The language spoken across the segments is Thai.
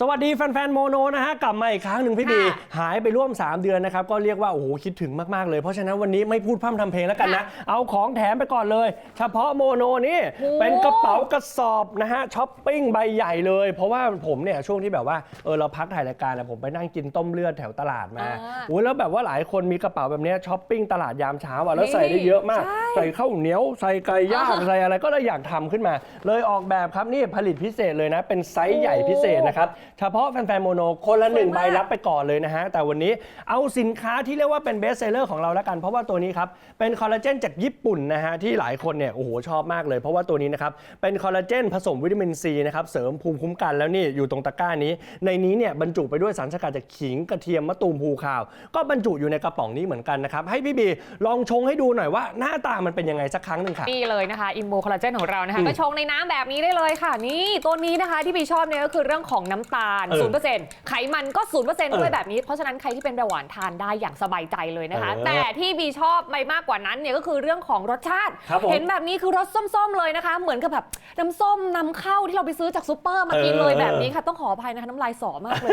สวัสดีแฟนๆโมโนนะฮะกลับมาอีกครั้งหนึ่งพี่บีค่ะหายไปร่วม 3 เดือนนะครับ ก็เรียกว่า โอ้โห คิดถึงมาก ๆ เลย เพราะฉะนั้นวันนี้ไม่พูดพร่ำทำเพลงแล้วกันนะ เอาของแถมไปก่อนเลย เฉพาะโมโนนี่โอ้เป็นกระเป๋ากระสอบนะฮะช้อปปิ้งใบใหญ่เลย เพราะว่าผมเนี่ยช่วงที่แบบว่าเออเราพักถ่ายรายการนะผมไปนั่งกินต้มเลือดแถวตลาดมาอ่าโอ้ยแล้วแบบว่าหลายคนมีกระเป๋าแบบเนี้ยช้อปปิ้งตลาดยามเช้าอะแล้วนี่ใส่ได้เยอะมากใช่ใส่ข้าวเหนียวใส่ไก่ย่างอ่าใส่อะไรก็เลยอยากทำขึ้นมา เลยออกแบบครับนี่ผลิตพิเศษเลยนะเป็นไซส์ใหญ่พิเศษนะครับเฉพาะแฟนๆโมโนคนละหนึ่งสวยใบมากรับไปก่อนเลยนะฮะ แต่วันนี้เอาสินค้าที่เรียกว่าเป็นเบสเซลเลอร์ของเราแล้วกัน เพราะว่าตัวนี้ครับเป็นคอลลาเจนจากญี่ปุ่นนะฮะที่หลายคนเนี่ยโอ้โหชอบมากเลยเพราะว่าตัวนี้นะครับเป็นคอลลาเจนผสมวิตามินซีนะครับเสริมภูมิคุ้มกันแล้วนี่อยู่ตรงตะกร้านี้ ในนี้เนี่ยบรรจุไปด้วยสารสกัดจากขิงกระเทียมมะตูมภูขาว ก็บรรจุอยู่ในกระป๋องนี้เหมือนกันนะครับให้พี่บีลองชงให้ดูหน่อยว่าหน้าตามันเป็นยังไงสักครั้งหนึ่งค่ะนี่เลยนะคะอิมโมคอลลาเจนของเรานะคะอืมก็ชงในน้ำแบบนี้ได้เลยค่ะ นี่ตัวนี้นะคะที่พี่ชอบเนี่ยก็คือเรื่องของน้ำตาลเออ0%ไขมันก็0%ด้วยแบบนี้ เพราะฉะนั้นใครที่เป็นเบาหวานทานได้อย่างสบายใจเลยนะคะ เออแต่ที่บีชอบไปมากกว่านั้นเนี่ยก็คือเรื่องของรสชาติ ครับผมเห็นแบบนี้คือรสส้มๆเลยนะคะ เหมือนกับแบบน้ำส้มนำเข้าที่เราไปซื้อจากซูเปอร์มากินเลยเออ แบบนี้ค่ะต้องขออภัยนะคะน้ำลายสอมากเลย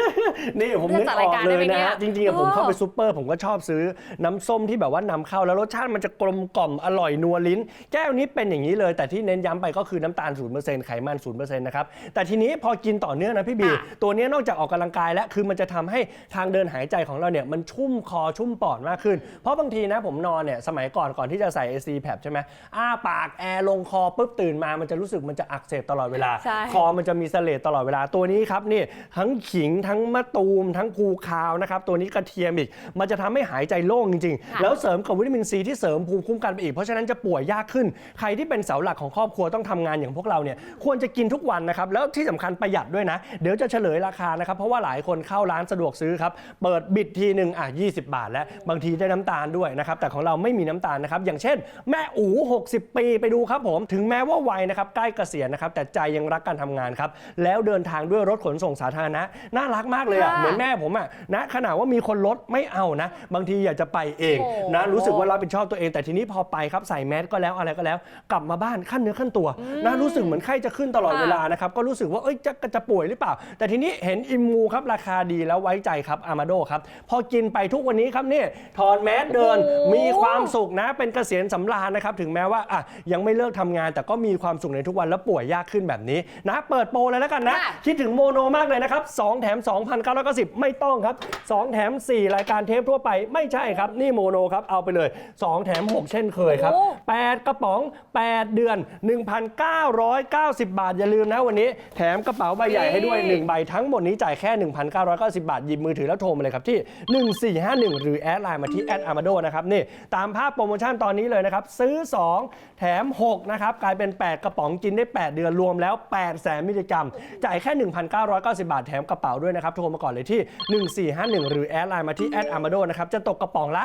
นี่ผมเลืนึอกกจัดอราอยกการเลได้ยไหมนะเนี่ยฮะจริงๆอะผมเออเข้าไปซูเปอร์ผมก็ชอบซื้อน้ำส้มที่แบบว่านำเข้าแล้วรสชาติมันจะกลมกล่อมอร่อยนัวลิ้น แก้วนี้เป็นอย่างนี้เลย แต่ที่เน้นย้ำไปก็คือน้ำตาล0%ไขมัน0%นะครับแต่ทีนี้พอกินต่อเนื่องนะพี่บี ค่ะตัวเนี้ยนอกจากออกกำลังกายแล้วคือมันจะทำให้ทางเดินหายใจของเราเนี่ยมันชุ่มคอชุ่มปอดมากขึ้น เพราะบางทีนะผมนอนเนี่ยสมัยก่อนก่อนที่จะใส่ AC แผใช่ไหมอ้าปากแอร์ลงคอปุ๊บตื่นมามันจะรู้สึกมันจะอักเสบตลอดเวลาใช่คอมันจะมีเสลดตลอดเวลาตัวนี้ครับนี่ทั้งขิงทั้งมะตูม ทั้งภูคาวนะครับตัวนี้กระเทียมอีก มันจะทำให้หายใจโล่งจริงค่ะๆแล้วเสริมกับวิตามินซีที่เสริมภูมิคุ้มกันไปอีก เพราะฉะนั้นจะป่วยยากขึ้น ใครที่เป็นเสาหลักของครอบครัวต้องทำงานอย่างพวกเราเนี่ยควรจะกินทุกวันนะครับแล้วที่สำคัญประหยัดด้วยนะ เดี๋ยวจะเฉลยราคานะครับเพราะว่าหลายคนเข้าร้านสะดวกซื้อครับเปิดบิดทีหนึ่งอะ20 บาท แล้วบางทีได้น้ำตาลด้วยนะครับแต่ของเราไม่มีน้ำตาลนะครับอย่างเช่น แม่อู๋60 ปีไปดูครับผมถึงแม้ว่าวัยนะครับใกล้เกษียณนะครับแต่ใจยังรักการทำงานครับแล้วเดินทางด้วยรถขนส่งสาธารณะน่ารักมากเลยอะค่ะเหมือนแม่ผมอะนะขนาดว่ามีคนรถไม่เอานะ บางทีอยากจะไปเองโอ้นะรู้สึกว่ารับผิดชอบตัวเองแต่ทีนี้พอไปครับใส่แมสก็แล้วอะไรก็แล้ว กลับมาบ้านขั้นเนื้อขั้นตัวนะรู้สึกเหมือนไข้จะขึ้นตลอดค่ะเวลานะครับก็รู้สึกว่าเอ้ยจะจะป่วยหรือเปล่าแต่ทีนี้เห็นอิมมูครับราคาดีแล้วไว้ใจครับอามาโดครับ พอกินไปทุกวันนี้ครับเนี่ยถอดแมสเดินโอ้โหมีความสุขนะเป็นเกษียณสำราญนะครับ ถึงแม้ว่าอะยังไม่เลิกทำงาน แต่ก็มีความสุขในทุกวันแล้วป่วยยากขึ้นแบบนี้นะเปิดโปรเลยแล้วกันนะ ค่ะ คิดถึงโมโนมากเลยนะครับ 2 แถม 2,990 ไม่ต้องครับ 2 แถม 4 รายการเทปทั่วไปไม่ใช่ครับ นี่โมโนครับ เอาไปเลย 2 แถม 6 เช่นเคยครับ โอ้8กระป๋อง 8 เดือน 1,990 บาท อย่าลืมนะวันนี้ แถมกระเป๋าใบใหญ่ให้ด้วย1ใบทั้งหมดนี้จ่ายแค่ 1,990 บาท หยิบมือถือแล้วโทรมาเลยครับที่ 1451 หรือแอดไลน์มาที่แอดอามาโดนะครับนี่ตามภาพโปรโมชั่นตอนนี้เลยนะครับ ซื้อ 2 แถม 6 นะครับ กลายเป็น 8 กระป๋องกินได้ 8 เดือนรวมแล้ว 8 แสนมิลลิกรัม จ่ายแค่ 1,990 บาทแถมกระเป๋าด้วยนะครับ โทรมาก่อนเลยที่ 1451 หรือแอดไลน์มาที่แอดอามาโดนะครับจะตกกระป๋องละ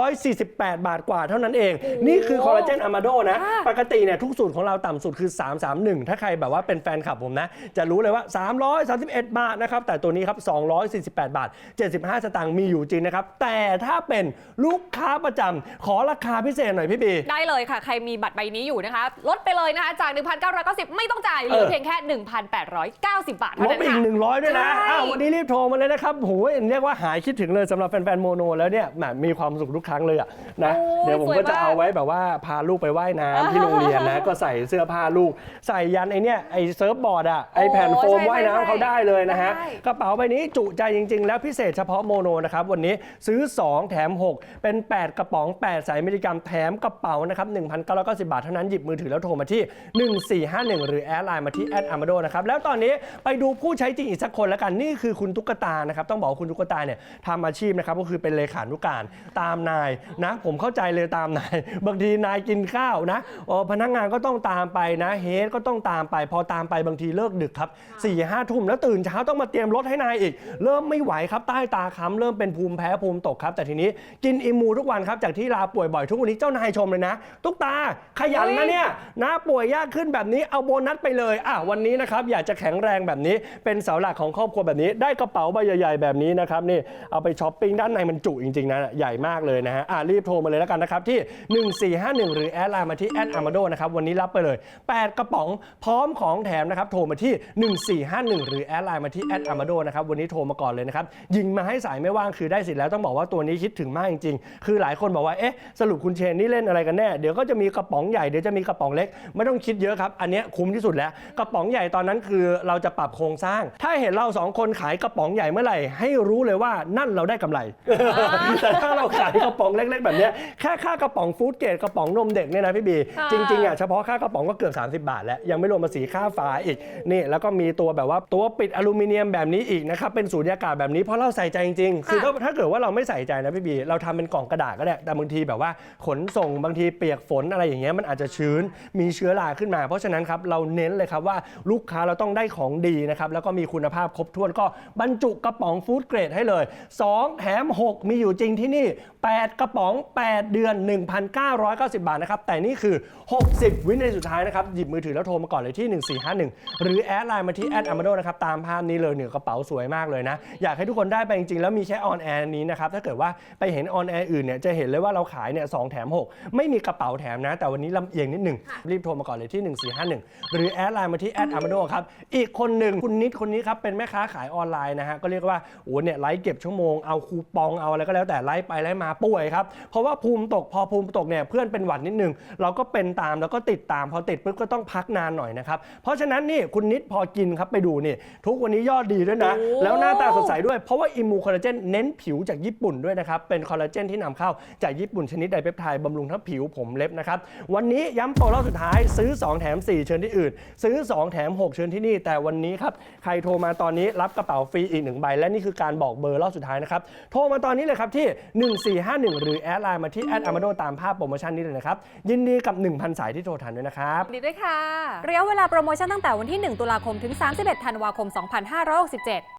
248บาาทกว่าเท่านั้นเอง นี่คือคอลลาเจนอามาโดนะค่ะปกติเนี่ยทุกสูตรของเราต่ำสุดคือ 331 ถ้าใครแบบว่าเป็นแฟนคลับผมนะจะรู้เลยว่า331 บาทนะครับ แต่ตัวนี้ครับ 248 บาท 75 สตางค์มีอยู่จริงนะครับ แต่ถ้าเป็นลูกค้าประจำขอราคาพิเศษหน่อยพี่บีได้เลยค่ะ ใครมีบัตรใบนี้อยู่นะคะ ลดไปเลยนะคะ จาก 1,990 ไม่ต้องจ่ายเหลือเออเพียงแค่ 1,890 บาทลเท่าบนั้นไปอีค่ะกหนึ่งร้อยด้วยนะใช่อ้าววันนี้รีบโทรมาเลยนะครับโหเรียกว่าหายคิดถึงเลยสำหรับแฟนๆโมโน แล้วเนี่ยแหมมีความสุขทุกครั้งเลยอะนะโอ้ยเดี๋ยวผมสวยก็จะมากเอาไว้แบบว่าพาลูกไปว่ายน้ำที่โรงเรียนนะก็ใส่เสื้อผ้าลูก ใส่ยันไอเนี่ยไอเซิร์ฟบอร์ดอะไอแผ่นโฟมใช่ว่ายน้ำใช่เขาได้เลยนะฮะ ได้ กระเป๋าใบนี้จุใจจริง ๆ แล้วพิเศษเฉพาะโมโนนะครับ วันนี้ซื้อ 2 แถม 6 เป็น 8 กระป๋อง 8 สายมิลลิกรัมแถมกระเป๋านะครับ 1,990 บาทเท่านั้นหยิบมือถือแล้วโทรมาที่ 1451 หรือแอดไลน์มาที่แอดอามาโดนะครับ แล้วตอนนี้ไปดูผู้ใช้จริงอีกสักคนแล้วกันนี่คือคุณตุ๊กตานะครับ ต้องบอกว่าคุณตุ๊กตาเนี่ยทำอาชีพนะครับก็คือเป็นเลขานุการตามนายนะผมเข้าใจเลยตามนาย บางทีนายกินข้าวนะเออพนักงานก็ต้องตามไปนะเฮดก็ต้องตามไป พอตามไปบางทีเลิกดึกครับ4ี่ห้าทุ่มแล้วตื่นเช้าต้องมาเตรียมรถให้นายอีก เริ่มไม่ไหวครับใต้ตาค้ำเริ่มเป็นภูมิแพ้ภูมิตกครับ แต่ทีนี้กินอิมูทุกวันครับจากที่ลาป่วยบ่อยทุกวันนี้เจ้านายชมเลยนะ ตุ๊กตาขยันนะเนี่ยนะป่วยยากขึ้นแบบนี้เอาโบนัสไปเลยอะวันนี้นะครับอยากจะแข็งแรงแบบนี้ เป็นเสาหลักของครอบครัวแบบนี้ ได้กระเป๋าใบใหญ่ๆแบบนี้นะครับนี่เอาไปช้อปปิ้งด้านในมันจุจริงๆนะใหญ่มากเลยนะฮะอะรีบโทรมาเลยแล้วกันนะครับที่ 1451 หรือแอดไลน์มาที่แอดอามาโดนะครับวันนี้รับไปเลย 8 กระป๋องพร้อมของแถมนะครับโทรมาที่ 1451หรือแอดไลน์มาที่แอดอามาโดนะครับวันนี้โทรมาก่อนเลยนะครับยิงมาให้สายไม่ว่างคือได้สิทธิ์แล้วต้องบอกว่าตัวนี้คิดถึงมากจริงๆ คือหลายคนบอกว่าเอ๊ะสรุปคุณเชนนี่เล่นอะไรกันแน่เดี๋ยวก็จะมีกระป๋องใหญ่เดี๋ยวจะมีกระป๋องเล็ก ไม่ต้องคิดเยอะครับอันเนี้ยคุ้มที่สุดแล้วกระป๋องใหญ่ตอนนั้นคือเราจะปรับโครงสร้าง ถ้าเห็นเราสองคนขายกระป๋องใหญ่เมื่อไหร่ให้รู้เลยว่านั่นเราได้กำไร แต่ถ้าเราขายกระป๋องเล็กๆ แบบเนี้ยแค่ค่ากระป๋องฟู้ดเกรดกระป๋องนมเด็กเนี่ยนะพี่บีค่ะจริงๆอะเฉพาะค่ากระป๋องก็เกือบ 30 บาทแล้ว ยังไม่รวมภาษีค่าฝาอีกนี่แล้วก็มีตัวแบบว่าตัวปิดอลูมิเนียมแบบนี้อีกนะครับ เป็นสูญญากาศแบบนี้เพราะเราใส่ใจจริงๆ คือถ้าถ้าเกิดว่าเราไม่ใส่ใจนะพี่บี เราทำเป็นกล่องกระดาษก็ได้ แต่บางทีแบบว่าขนส่งบางทีเปียกฝนอะไรอย่างเงี้ยมันอาจจะชื้นมีเชื้อราขึ้นมา เพราะฉะนั้นครับเราเน้นเลยครับว่าลูกค้าเราต้องได้ของดีนะครับแล้วก็มีคุณภาพครบถ้วนก็บรรจุกระป๋องฟู้ดเกรดให้เลย 2 แถม 6 มีอยู่จริงที่นี่ 8 กระป๋อง 8 เดือน 1,990 บาทนะครับแต่นี่คือ 60 วินาทีสุดท้ายนะครับหยิบมือถือแล้วโทรมาก่อนเลยที่ 1451 หรือแอดไลน์มาที่แอดอามาโดนะครับตามภาพนี้เลยเหนือกระเป๋าสวยมากเลยนะ อยากให้ทุกคนได้ไปจริงๆ แล้วมีแค่ออนแอร์นี้นะครับถ้าเกิดว่าไปเห็นออนแอร์อื่นเนี่ยจะเห็นเลยว่าเราขายเนี่ยสแถม 6 ไม่มีกระเป๋าแถมนะ แต่วันนี้ลำเอียงนิดหนึ่งรีบโทรมาก่อนเลยที่ 1451 หรือแอดไลน์มาที่แอดอามาโดครับอีกคนหนึ่งคุณนิดคนนี้ครับเป็นแม่ค้าขายออนไลน์นะฮะก็เรียกว่าโอ้เนี่ยไลฟ์เก็บชั่วโมงเอาคูปองเอาอะไรก็แล้วแต่ไลฟ์ไปไลฟ์มาป่วยครับเพราะว่าภูมิตกพอภูมิตกเนี่ยเพื่อนเป็นหวัดนิดนึงเราก็เป็นตามแล้วก็ติดตามพอติดปุ๊บก็ต้องพักนานหน่อยนะครับเพราะฉะนั้นนี่คุณนิดพอกินครับไปดูนี่ทุกวันนี้ยอดดีด้วยนะ โอ้ แล้วหน้าตาสดใสด้วย เพราะว่าอิมูคอลลาเจนเน้นผิวจากญี่ปุ่นด้วยนะครับ เป็นคอลลาเจนที่นำเข้าจากญี่ปุ่นชนิดไดเปปไทด์บำรุงทั้งผิวผมเล็บนะครับ วันนี้ย้ำโปรรอบสุดท้ายซื้อ 2 แถม 4 เชิญที่อื่น ซื้อ 2 แถม 6 เชิญที่นี่ แต่วันนี้ครับ ใครโทรมาตอนนี้รับกระเป๋าฟรีอีกหนึ่งใบ และนี่คือการบอกเบอร์รอบสุดท้ายนะครับ โทรมาตอนนี้เลยครับที่ 1451 หรือแอดไลน์มาที่แอดอามาโดตามภาพโปรโมชั่นนี้เลยนะครับยินดีกับ 1,000 สายที่โทรทันด้วยนะครับ ดีด้วยค่ะ ระยะเวลาโปรโมชั่นตั้งแต่วันที่ 1 ตุลาคมถึง 31 ธันวาคม 2567